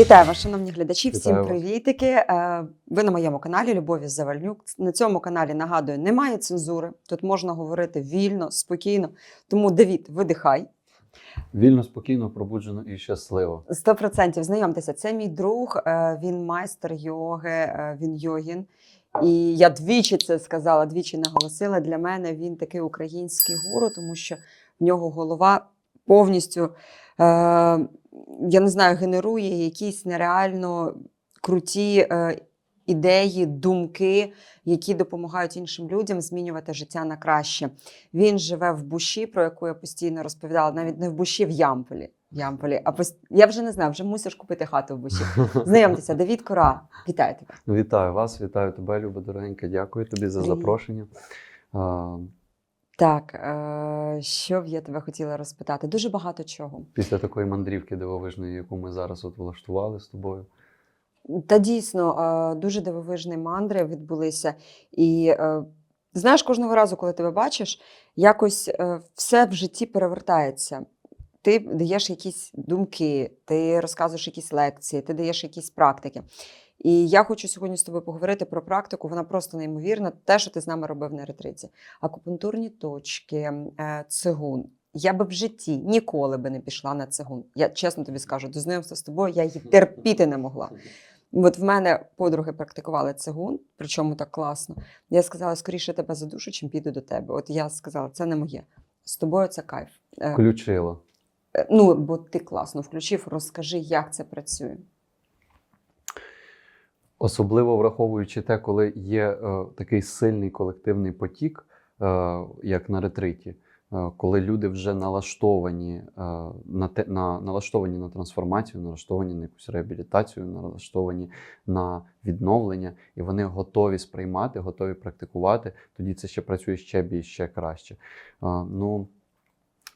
Вітаю вас, шановні глядачі. Всім Вітаю привітики. Е, Ви на моєму каналі Любові Завальнюк. На цьому каналі нагадую, немає цензури. Тут можна говорити вільно, спокійно. Тому Давід, видихай. Вільно, спокійно, пробуджено і щасливо. Сто процентів знайомтеся. Це мій друг. е, Він майстер йоги, е, він йогін. І я двічі це сказала, двічі наголосила. Для мене він такий український гуру, тому що в нього голова повністю, я не знаю, генерує якісь нереально круті е, ідеї, думки, які допомагають іншим людям змінювати життя на краще. Він живе в Буші, про яку я постійно розповідала, навіть не в Буші, в Ямполі. Ямполі. А пос... я вже не знаю, вже мусиш купити хату в Буші. Знайомтеся, Давід Кора. Вітаю тебе. Вітаю вас, вітаю тебе, Люба дорогенька. Дякую тобі за запрошення. Так, е, що б я тебе хотіла розпитати? Дуже багато чого. Після такої мандрівки дивовижної, яку ми зараз от влаштували з тобою. Та дійсно е, дуже дивовижні мандри відбулися. І е, знаєш, кожного разу, коли тебе бачиш, якось все в житті перевертається. Ти даєш якісь думки, ти розказуєш якісь лекції, ти даєш якісь практики. І я хочу сьогодні з тобою поговорити про практику. Вона просто неймовірна. Те, що ти з нами робив на ретриті. Акупунктурні точки, е, цигун. Я би в житті ніколи би не пішла на цигун. Я чесно тобі скажу, до знайомства з тобою я її терпіти не могла. От в мене подруги практикували цигун, причому так класно. Я сказала, скоріше тебе задушу, чим піду до тебе. От я сказала, це не моє. З тобою це кайф. Е, Включило. е, Ну, бо ти класно включив, розкажи, як це працює. Особливо враховуючи те, коли є е, такий сильний колективний потік, е, як на ретриті, е, коли люди вже налаштовані е, на, те, на, налаштовані на трансформацію, налаштовані на якусь реабілітацію, налаштовані на відновлення, і вони готові сприймати, готові практикувати, тоді це ще працює ще більш ще краще. Е, ну,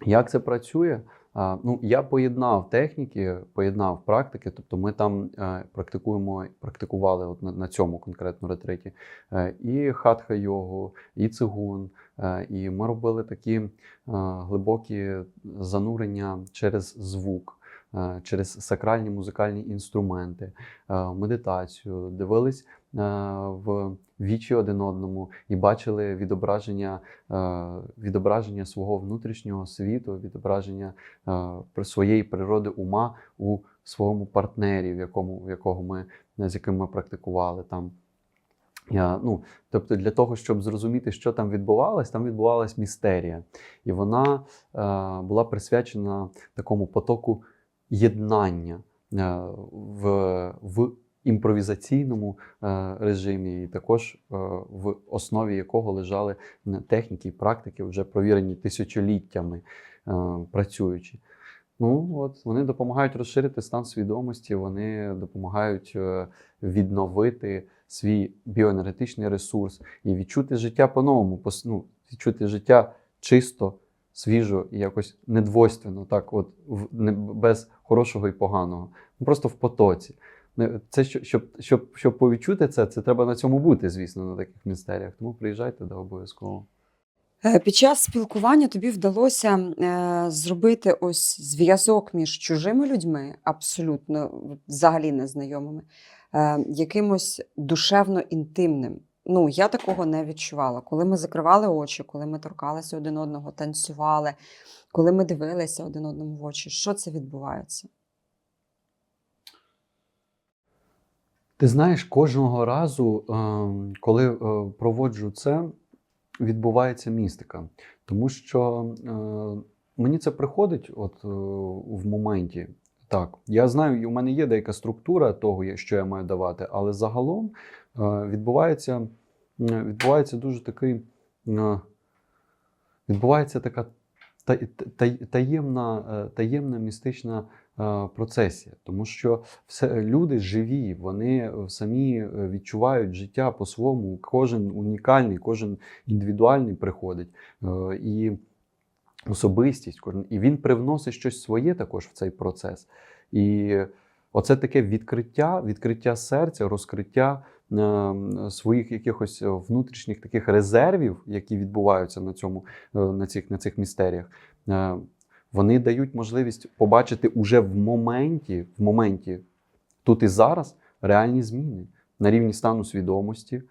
як це працює? Ну, я поєднав техніки, поєднав практики. Тобто, ми там е, практикуємо, практикували от на, на цьому конкретно ретриті е, і хатха йогу, і цигун. Е, і ми робили такі глибокі занурення через звук, через сакральні музикальні інструменти, медитацію, дивились в вічі один одному і бачили відображення, е, відображення свого внутрішнього світу, відображення е, своєї природи ума у своєму партнері, в якому в якого ми з яким ми практикували там. Я, ну, тобто, для того, щоб зрозуміти, що там відбувалось, там відбувалась містерія. І вона е, була присвячена такому потоку єднання е, в, в імпровізаційному е, режимі, і також е, в основі якого лежали техніки і практики, вже провірені тисячоліттями е, працюючи. Ну, от вони допомагають розширити стан свідомості, вони допомагають відновити свій біоенергетичний ресурс і відчути життя по-новому, ну, відчути життя чисто, свіжо і якось недвойственно, так, от в, не, без хорошого і поганого. Просто в потоці. Це що- щоб, щоб, щоб повідчути це, це треба на цьому бути, звісно, на таких містеріях. Тому приїжджайте да, обов'язково. Е, Під час спілкування тобі вдалося е, зробити ось зв'язок між чужими людьми, абсолютно взагалі незнайомими, е, якимось душевно інтимним. Ну, я такого не відчувала. Коли ми закривали очі, коли ми торкалися один одного, танцювали, коли ми дивилися один одному в очі, що це відбувається? Ти знаєш, кожного разу, ем, коли е, проводжу це, відбувається містика. Тому що е, мені це приходить от, е, в моменті. Так, я знаю, і у мене є деяка структура того, що я маю давати, але загалом відбувається, відбувається дуже такий. Відбувається така та- та- таємна, е, таємна містична е, процесія, тому що все, люди живі, вони е, самі відчувають життя по-своєму, кожен унікальний, кожен індивідуальний приходить. І особистість, і він привносить щось своє також в цей процес. І оце таке відкриття, відкриття серця, розкриття е, своїх якихось внутрішніх таких резервів, які відбуваються на цьому, е, на цих, на цих містеріях. Е, Вони дають можливість побачити уже в моменті, в моменті тут і зараз реальні зміни на рівні стану свідомості, е,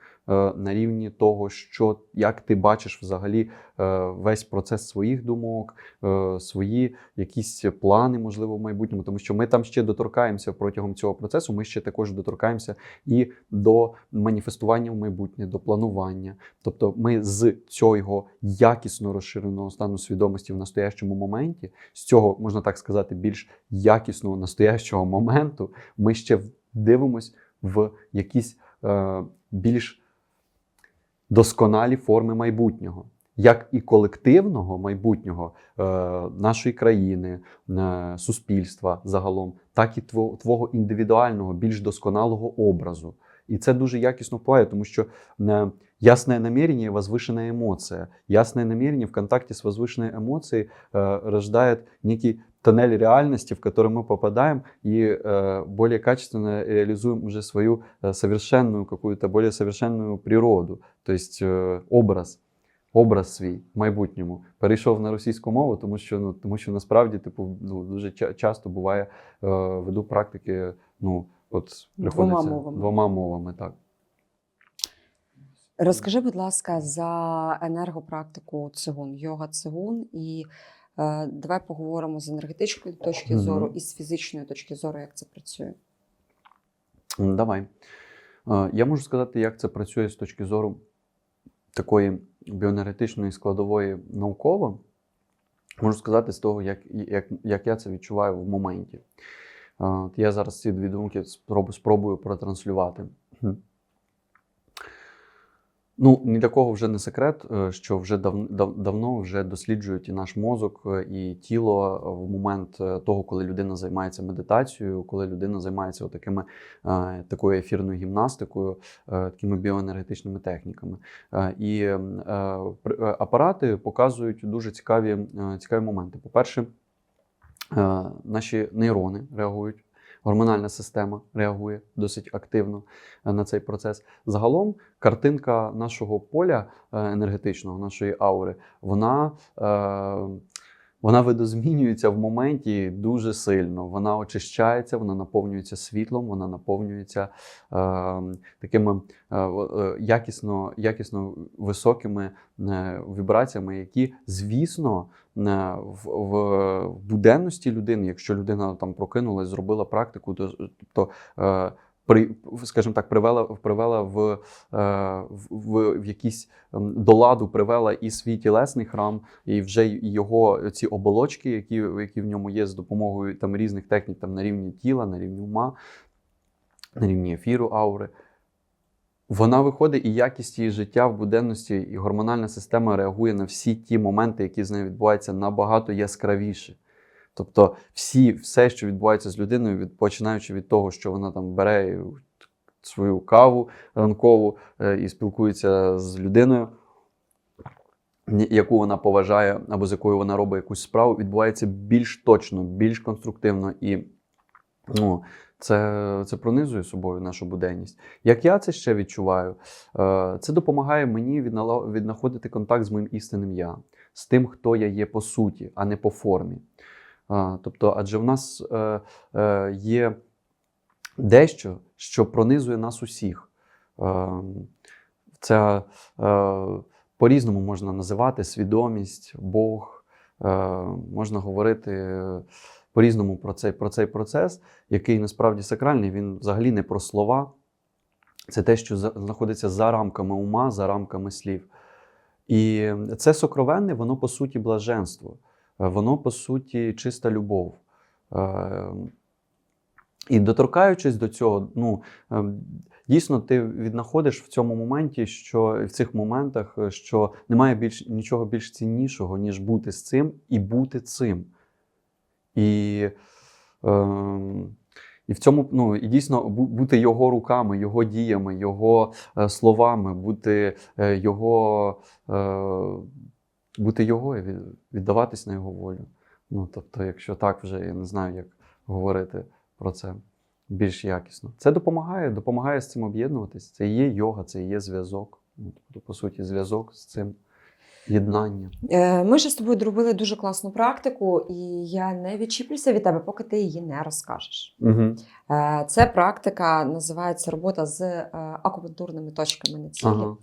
на рівні того, що як ти бачиш взагалі е, весь процес своїх думок, е, свої якісь плани, можливо, в майбутньому, тому що ми там ще доторкаємося протягом цього процесу. Ми ще також доторкаємося і до маніфестування в майбутнє, до планування. Тобто, ми з цього якісно розширеного стану свідомості в настоящому моменті, з цього можна так сказати, більш якісного настоящого моменту, ми ще дивимось в якісь е, більш досконалі форми майбутнього, як і колективного майбутнього е, нашої країни, е, суспільства загалом, так і тво- твого індивідуального, більш досконалого образу. І це дуже якісно впливає, тому що е, ясне намерение – возвышенная емоція. Ясне намерение в контакте с возвышенной эмоцией э, рождает некий тоннель реальности, в который мы попадаем и э, более качественно реализуем уже свою э, совершенную какую-то более совершенную природу, то есть э, образ. Образ свій в майбутньому перейшов на російську мову, тому що ну тому що насправді типу ну дуже ча- часто буває е, веду практики. Ну от Двома мовами. двома мовами, так. Розкажи, будь ласка, за енергопрактику цигун, йога цигун, і е, давай поговоримо з енергетичної точки зору і з фізичної точки зору, як це працює. Давай. Е, Я можу сказати, як це працює з точки зору такої біоенергетичної складової науково. Можу сказати з того, як, як, як я це відчуваю в моменті. Я зараз ці дві думки спробую протранслювати. Ну, ні для кого вже не секрет, е, що вже дав, дав, давно вже досліджують і наш мозок, е, і тіло в момент е, того, коли людина займається медитацією, коли людина займається такими, такою ефірною гімнастикою, е, такими біоенергетичними техніками. Е, І е, е, апарати показують дуже цікаві, е, цікаві моменти. По-перше, е, наші нейрони реагують. Гормональна система реагує досить активно е, на цей процес. Загалом, картинка нашого поля е, енергетичного, нашої аури, вона, е, вона видозмінюється в моменті дуже сильно. Вона очищається, вона наповнюється світлом, вона наповнюється е, такими е, якісно, якісно високими е, вібраціями, які, звісно, е, в, в, буденності людини, якщо людина там прокинулась, зробила практику, то, то е, при, скажімо так, привела, привела в, е, в, в, якийсь ем, до ладу, привела і свій тілесний храм, і вже його ці оболочки, які, які в ньому є з допомогою там різних технік там, на рівні тіла, на рівні ума, на рівні ефіру, аури. Вона виходить, і якість її життя в буденності, і гормональна система реагує на всі ті моменти, які з нею відбуваються, набагато яскравіше. Тобто, всі, все, що відбувається з людиною, від, починаючи від того, що вона там бере свою каву ранкову е, і спілкується з людиною, яку вона поважає, або з якою вона робить якусь справу, відбувається більш точно, більш конструктивно і ну, це, це пронизує собою нашу буденність. Як я це ще відчуваю, е, це допомагає мені віднаходити контакт з моїм істинним я, з тим, хто я є по суті, а не по формі. Тобто, адже в нас е, е, є дещо, що пронизує нас усіх. Е, Це по-різному можна називати свідомість, Бог, можна говорити по-різному про цей, про цей процес, який насправді сакральний, він взагалі не про слова. Це те, що знаходиться за рамками ума, за рамками слів. І це сокровенне, воно по суті блаженство, воно по суті чиста любов. Е, І доторкаючись до цього, ну е, дійсно ти віднаходиш в цьому моменті, що в цих моментах, е, що немає більш нічого більш ціннішого, ніж бути з цим і бути цим. І, е, і в цьому, ну, і дійсно бути його руками, його діями, його е, словами, бути е, його, е, бути його і віддаватись на його волю. Ну, тобто, якщо так вже я не знаю, як говорити про це більш якісно. Це допомагає, допомагає з цим об'єднуватись. Це і є йога, це і є зв'язок. Ну, тобто, по суті, зв'язок з цим. єднання. Е, Ми ж з тобою зробили дуже класну практику, і я не відчіплюся від тебе, поки ти її не розкажеш. Угу. Це практика називається робота з е, акупунктурними точками на тілі Ага.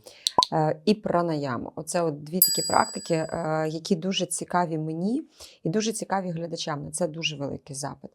Е, і пранаяму. Оце от дві такі практики, е, які дуже цікаві мені і дуже цікаві глядачам. На це дуже великий запит.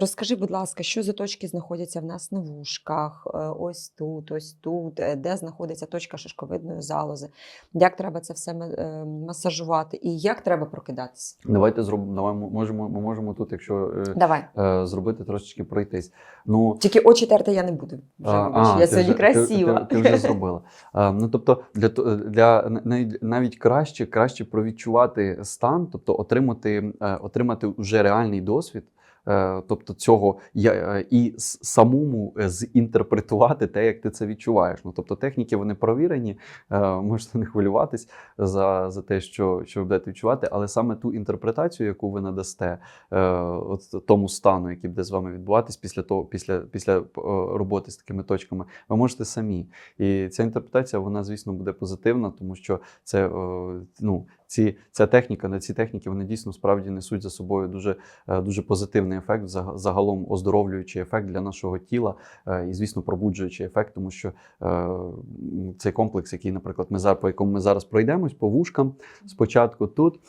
Розкажи, будь ласка, що за точки знаходяться в нас на вушках, е, ось тут, ось тут, е, де знаходиться точка шишковидної залози, як треба це все е, масажувати і як треба прокидатися. Давайте зробимо. Давай можемо, ми можемо тут, якщо е, Давай. е, зробити трошечки пройтись. Ну, Тільки очі терти я не буду. Вже, А, а, я ти сьогодні вже- красива. Ти, ти, вже зробила. А, ну тобто, для для навіть, навіть краще, краще провідчувати стан, тобто отримати, е, отримати вже реальний досвід. Е, Тобто цього е, і самому е, зінтерпретувати те, як ти це відчуваєш. Ну тобто техніки вони провірені, можете не хвилюватись за, за те, що, що будете відчувати, але саме ту інтерпретацію, яку ви надасте от тому стану, який буде з вами відбуватись після того, після, після роботи з такими точками, ви можете самі. І ця інтерпретація, вона, звісно, буде позитивна, тому що це ну, ці, ця техніка, на ці техніки вони дійсно справді несуть за собою дуже, е, дуже позитивний ефект, загалом оздоровлюючий ефект для нашого тіла е, і, звісно, пробуджуючий ефект, тому що е, цей комплекс, який, наприклад, ми зараз, по якому ми зараз пройдемось по вушкам спочатку тут.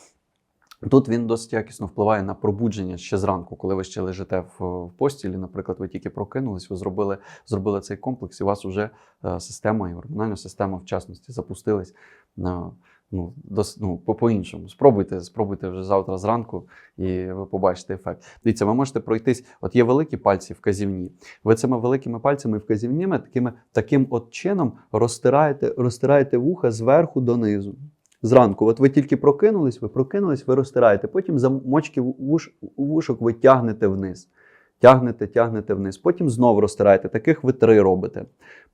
Тут він досить якісно впливає на пробудження ще зранку, коли ви ще лежите в, постілі. Наприклад, ви тільки прокинулись, ви зробили, зробили цей комплекс, і у вас вже система і гормональна система в частності запустились на ну, дос, ну, по- по-іншому. Спробуйте, спробуйте вже завтра зранку, і ви побачите ефект. Дивіться, ви можете пройтись. От є великі пальці вказівні. Ви цими великими пальцями вказівніми такими, таким от чином розтираєте, розтираєте вуха зверху донизу. Зранку, от ви тільки прокинулись, ви прокинулись, ви розтираєте. Потім замочки вуш, вушок ви тягнете вниз. Тягнете, тягнете вниз. Потім знову розтираєте. Таких ви три робите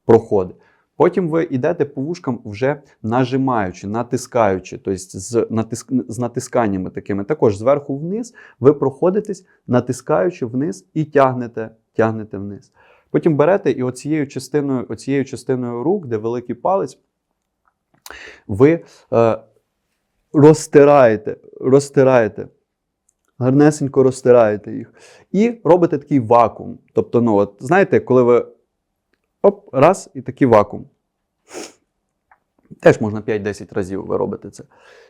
проходи. Потім ви йдете по вушкам вже нажимаючи, натискаючи, тобто з, натиск, з натисканнями такими. Також зверху вниз ви проходитесь, натискаючи вниз і тягнете, тягнете вниз. Потім берете і оцією частиною, оцією частиною рук, де великий палець, ви е, розтираєте, розтираєте, гарнесенько розтираєте їх. І робите такий вакуум. Тобто, ну, от, знаєте, коли ви оп, раз і такий вакуум. Теж можна 5-10 разів ви робите це.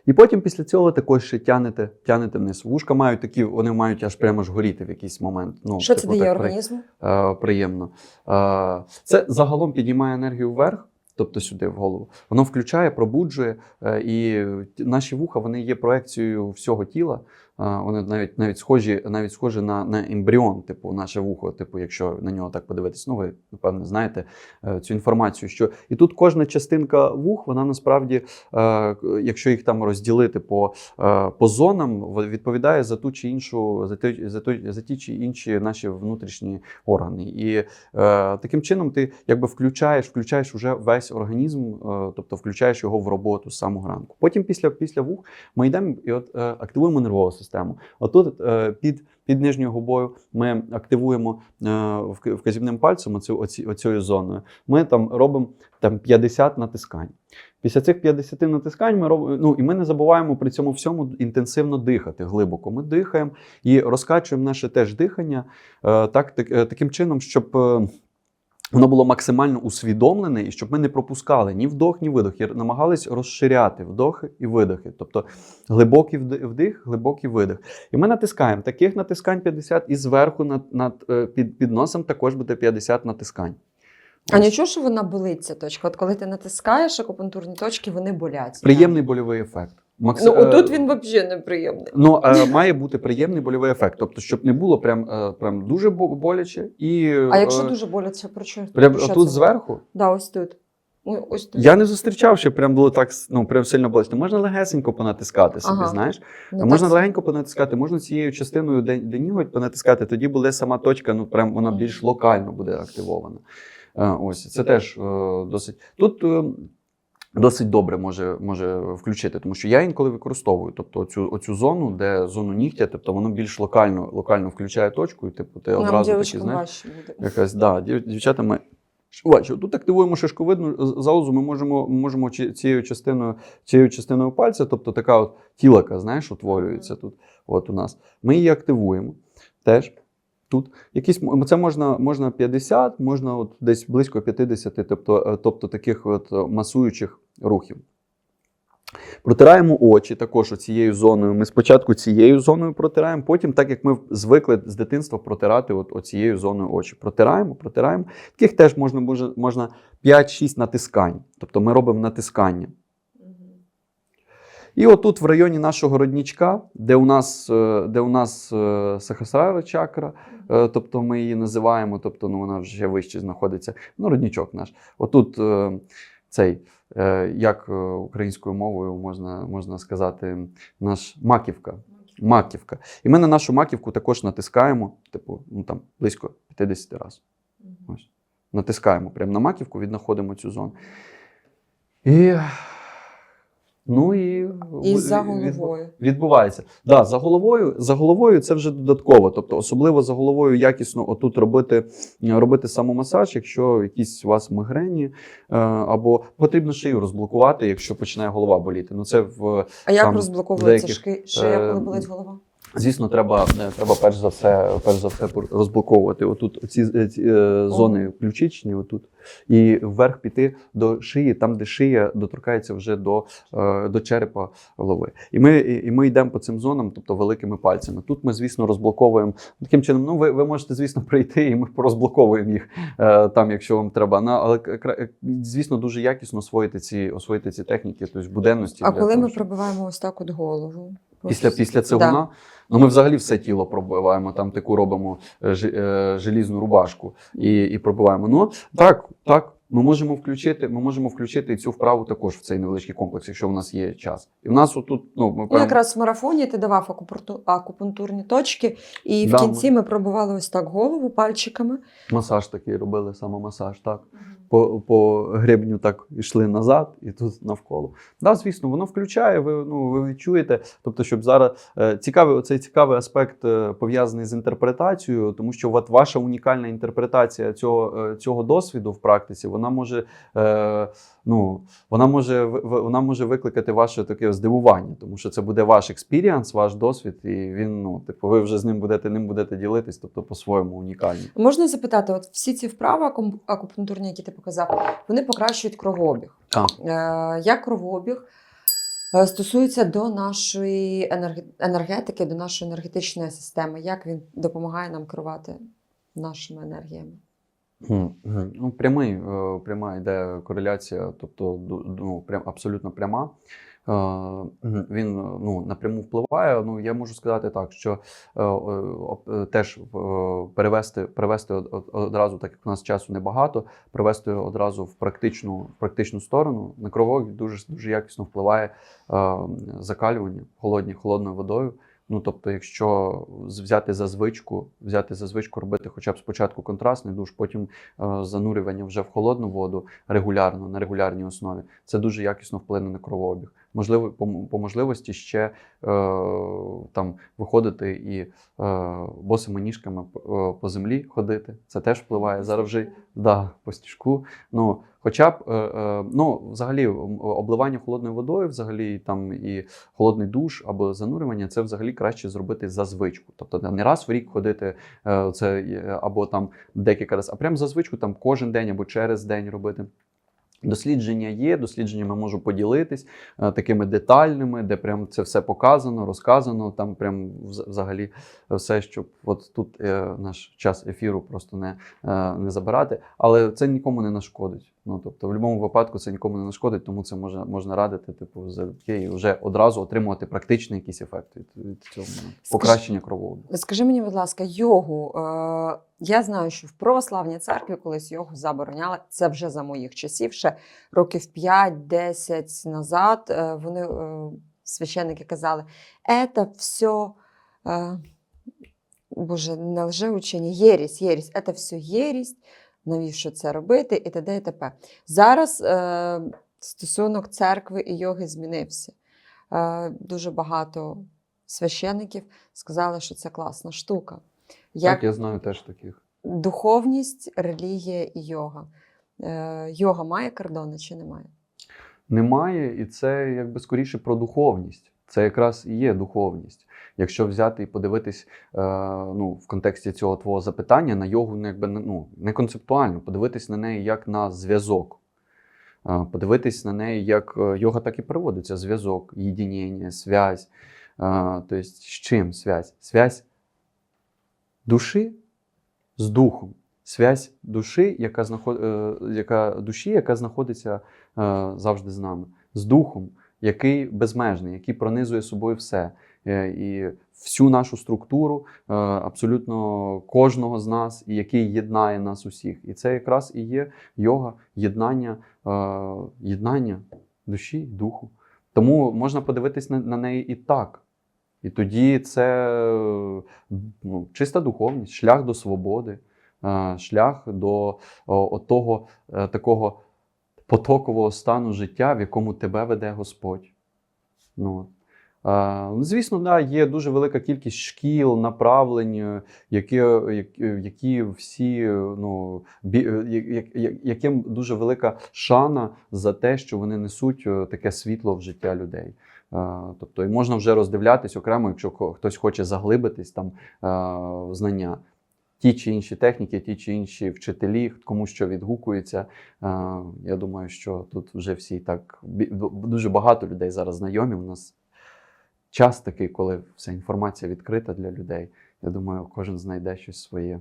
І потім після цього також ще тянете, тянете вниз. Вушка мають такі, вони мають аж прямо ж горіти в якийсь момент. Ну, Що це типу, дає при- організму? е, приємно. Е, це загалом піднімає енергію вверх, тобто сюди в голову. Воно включає, пробуджує, е, і наші вуха вони є проекцією всього тіла. Вони навіть навіть схожі, навіть схожі на, на ембріон, типу, наше вухо, типу, якщо на нього так подивитись. Ну, ви напевно знаєте е, цю інформацію. Що і тут кожна частинка вух, вона насправді, е, якщо їх там розділити по, е, по зонам, відповідає за ту чи іншу, за ті, за, той- за ті чи інші наші внутрішні органи. І таким чином ти якби включаєш, включаєш уже весь організм, тобто включаєш його в роботу з самого ранку. Потім після, після вух ми йдемо і от активуємо нервову систему. Отут е, під, під нижньою губою ми активуємо е, вказівним пальцем оцю, оці, оцією зоною. Ми там робимо там 50 натискань. Після цих 50 натискань ми робимо. Ну і ми не забуваємо при цьому всьому інтенсивно дихати глибоко. Ми дихаємо і розкачуємо наше теж дихання е, так, так, таким чином, щоб. Воно було максимально усвідомлене, і щоб ми не пропускали ні вдох, ні видох. І намагались розширяти вдохи і видохи. Тобто глибокий вдих, глибокий видих. І ми натискаємо. Таких натискань 50, і зверху над, над, е, під, під носом також буде 50 натискань. А нічого, що вона болить, ця точка. От коли ти натискаєш акупунктурні точки, вони болять. Приємний больовий ефект. Макс- Ну, отут е, він взагалі неприємний. Ну, е, має бути приємний больовий ефект. Тобто, щоб не було прям, е, прям дуже боляче і. А якщо дуже боляче, про що? Прям про що тут це? зверху. Да, ось тут. Ось тут. Я не зустрічав, що прям було так ну, прям сильно боляче. Можна легесенько понатискати собі, Ага. знаєш. Ну, А можна так. легенько понатискати, можна цією частиною, де, де ніготь понатискати, тоді буде сама точка, ну прям вона більш локально буде активована. Ось це теж досить. Тут досить добре може, може включити, тому що я інколи використовую. Тобто оцю, оцю зону, де зону нігтя, тобто воно більш локально, локально включає точку, і типу ти Нам одразу таки знаєш. Якась да, дів- дівчатами Бачу, тут активуємо шишковидну залозу, ми можемо, можемо цією частиною, цією частиною пальця, тобто така от тілака, знаєш, утворюється тут от у нас. Ми її активуємо теж. Тут якісь це можна, можна 50, можна от десь близько 50, тобто, е, тобто таких от е, масуючих рухів. Протираємо очі також цією зоною. Ми спочатку цією зоною протираємо, потім, так як ми звикли з дитинства протирати от, оцією зоною очі. Протираємо, протираємо. Таких теж можна, можна 5-6 натискань. Тобто ми робимо натискання. І отут, в районі нашого роднічка, де у нас, е, де у нас Сахасрара чакра, тобто ми її називаємо, тобто ну, вона вже вище знаходиться, ну, роднічок наш. Отут е, цей, е, як е, українською мовою можна, можна сказати, наш маківка. Маківка. І ми на нашу маківку також натискаємо, типу, ну там близько 50 разів. Ось. Натискаємо прямо на маківку, віднаходимо цю зону. І, ну, і, І за головою. Відбувається. Да, за головою, за головою це вже додатково. Тобто, особливо за головою якісно отут робити, робити самомасаж, якщо якісь у вас мигрені, е, або потрібно шию розблокувати, якщо починає голова боліти. Ну це в А як розблоковується деяких, шия, коли е, болить голова? Звісно, треба, е, треба перш за все, перш за все розблоковувати отут ці, е, ці е, зони ключичні, отут, і вверх піти до шиї, там, де шия доторкається вже до, е, до черепа голови. І ми, і ми йдемо по цим зонам, тобто великими пальцями. Тут ми, звісно, розблоковуємо таким чином. Ну, ви, ви можете, звісно, прийти, і ми порозблоковуємо їх е, там, якщо вам треба. На, але звісно, дуже якісно освоїти ці, освоїти ці техніки, тобто буденності. А коли того, ми щоб- пробиваємо ось так от голову? Після, після після Да. Ну, ми взагалі все тіло пробиваємо, там таку робимо ж е, желізну рубашку і, і пробиваємо. Ну так, так. Ми можемо включити, ми можемо включити цю вправу також в цей невеличкий комплекс, якщо в нас є час. І в нас отут, ну, ми Ну, прям, якраз в марафоні ти давав акупунктурні точки, і в Да, кінці ми пробували ось так голову пальчиками. масаж такий робили, самомасаж, так. По, по гребню так йшли назад і тут навколо. Да, звісно, воно включає, ви, ну, ви відчуєте. Тобто, щоб зараз е, цікавий, оцей цікавий аспект е, пов'язаний з інтерпретацією, тому що от ваша унікальна інтерпретація цього, е, цього досвіду в практиці, вона може, е, ну, вона може, вона може викликати ваше таке здивування, тому що це буде ваш експіріанс, ваш досвід, і він, ну, типу, ви вже з ним будете ним будете ділитись, тобто по-своєму унікальний. Можна запитати, от всі ці вправи акупунктурні, які ти показав, вони покращують кровообіг. Так. Е, Як кровообіг е, стосується до нашої енерге- енергетики, до нашої енергетичної системи, як він допомагає нам керувати нашими енергіями? Ну, прямий, е, пряма йде кореляція, тобто ну, прям, абсолютно пряма. Е, Він е, ну, напряму впливає. Ну, я можу сказати так, що теж перевести, перевести од- од- одразу, так як у нас часу небагато, перевести одразу в практичну, в практичну сторону. На кровообіг дуже, дуже якісно впливає закалювання холодні, холодною водою. Ну, тобто, якщо взяти за звичку, взяти за звичку робити хоча б спочатку контрастний душ, потім е, занурювання вже в холодну воду регулярно, на регулярній основі, це дуже якісно вплине на кровообіг. Можливо, по, по можливості ще е, там виходити і е, босими ніжками п- е, по землі ходити. Це теж впливає. Зараз вже да, по стіжку. Ну, хоча б е, е, ну, взагалі обливання холодною водою, взагалі там і холодний душ або занурювання, це взагалі краще зробити за звичку. Тобто не раз в рік ходити е, це або там декілька разів, а прям за звичку там кожен день або через день робити. Дослідження є, дослідженнями можу поділитись е, такими детальними, де прям це все показано, розказано. Там прям взагалі все, щоб от тут е, наш час ефіру просто не, е, не забирати. Але це нікому не нашкодить. Ну тобто, в будь-якому випадку це нікому не нашкодить, тому це можна, можна радити, типу, залюбки і вже одразу отримувати практичний якийсь ефект від, від цього покращення кровообігу. Скажи мені, будь ласка, йогу. Е, я знаю, що в православній церкві колись йогу забороняли. Це вже за моїх часів, ще років 5-10 назад. Е, вони е, священники казали, це все. Боже, не лжеучення, єрість, єрість, це все єрість, навіщо це робити, і т.д. і т.п. Зараз е, стосунок церкви і йоги змінився. Дуже багато священиків сказали, що це класна штука. Як Так, я знаю теж таких. духовність, релігія і йога. Е, Йога має кордони чи немає? Немає, і це якби скоріше про духовність. Це якраз і є духовність. Якщо взяти і подивитись е, ну, в контексті цього твого запитання на йогу, ну, якби ну, не концептуально, подивитись на неї як на зв'язок. Е, подивитись на неї, як е, йога так і переводиться: зв'язок, єдинення, связь. Е, тобто, з чим связь? Связь душі з духом. Связь душі, яка знаход... е, яка, душі, яка знаходиться е, завжди з нами, з духом, який безмежний, який пронизує собою все. Е, І всю нашу структуру, абсолютно кожного з нас, і який єднає нас усіх. І це якраз і є йога, єднання, єднання душі духу. Тому можна подивитись на неї і так. І тоді це е, ну, чиста духовність, шлях до свободи, е, шлях до того е, такого потокового стану життя, в якому тебе веде Господь. Ну. Е, ну, звісно, да, є дуже велика кількість шкіл, направлень, е, які, які, які всі, е, ну, е, яким дуже велика шана за те, що вони несуть е, таке світло в життя людей. Тобто, і можна вже роздивлятись окремо, якщо хтось хоче заглибитись там в знання. Ті чи інші техніки, ті чи інші вчителі, кому що відгукується. Я думаю, що тут вже всі так дуже багато людей зараз знайомі. У нас час такий, коли вся інформація відкрита для людей. Я думаю, кожен знайде щось своє.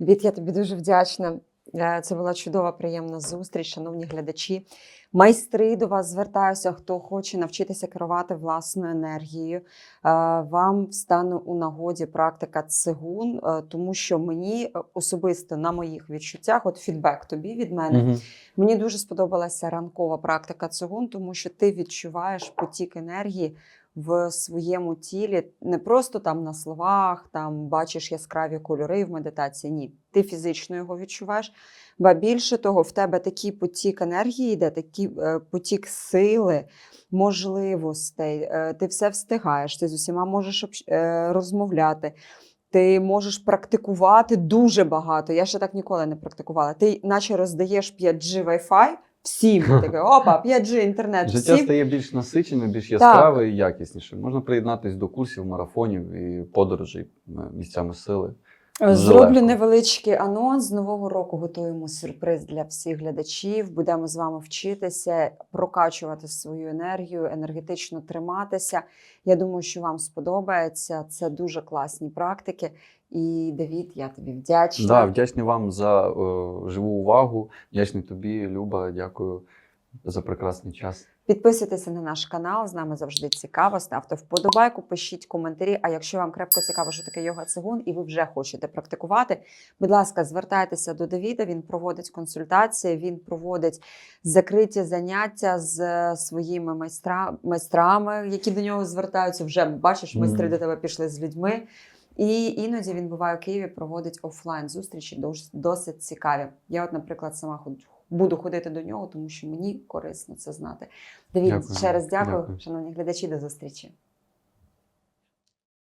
Від, я тобі дуже вдячна. Е, Це була чудова, приємна зустріч, шановні глядачі. Майстри до вас звертаюся, хто хоче навчитися керувати власною енергією. Е, Вам встане у нагоді практика цигун, е, тому що мені особисто на моїх відчуттях, от фідбек тобі від мене, Мгм. Мені дуже сподобалася ранкова практика цигун, тому що ти відчуваєш потік енергії в своєму тілі, не просто там на словах, там бачиш яскраві кольори в медитації. Ні, ти фізично його відчуваєш. Ба більше того, в тебе такий потік енергії йде, такий е, потік сили, можливостей. Е, ти все встигаєш, ти з усіма можеш е, розмовляти. Ти можеш практикувати дуже багато. Я ще так ніколи не практикувала. Ти наче роздаєш 5G Wi-Fi всім. Таке, опа, 5G інтернет Життя всім. стає більш насиченим, більш яскраве і якіснішим. Можна приєднатись до курсів, марафонів і подорожей е, місцями сили. Дуже Зроблю невеличкий анонс. З нового року готуємо сюрприз для всіх глядачів. Будемо з вами вчитися, прокачувати свою енергію, енергетично триматися. Я думаю, що вам сподобається. Це дуже класні практики. І Давід, я тобі вдячна. Да, вдячний вам за е, живу увагу. Вдячний тобі, Люба. Дякую за прекрасний час. Підписуйтеся на наш канал, з нами завжди цікаво. Ставте вподобайку, пишіть коментарі. А якщо вам крепко цікаво, що таке йога цигун, і ви вже хочете практикувати, будь ласка, звертайтеся до Давіда. Він проводить консультації, він проводить закриті заняття з своїми майстра, майстрами, які до нього звертаються. Вже бачиш, майстри до тебе пішли з людьми. І іноді він буває у Києві, проводить офлайн зустрічі, досить цікаві. Я, от, наприклад, сама ходжу- буду ходити до нього, тому що мені корисно це знати. Дивіться, ще раз дякую, Дякую. шановні глядачі, до зустрічі.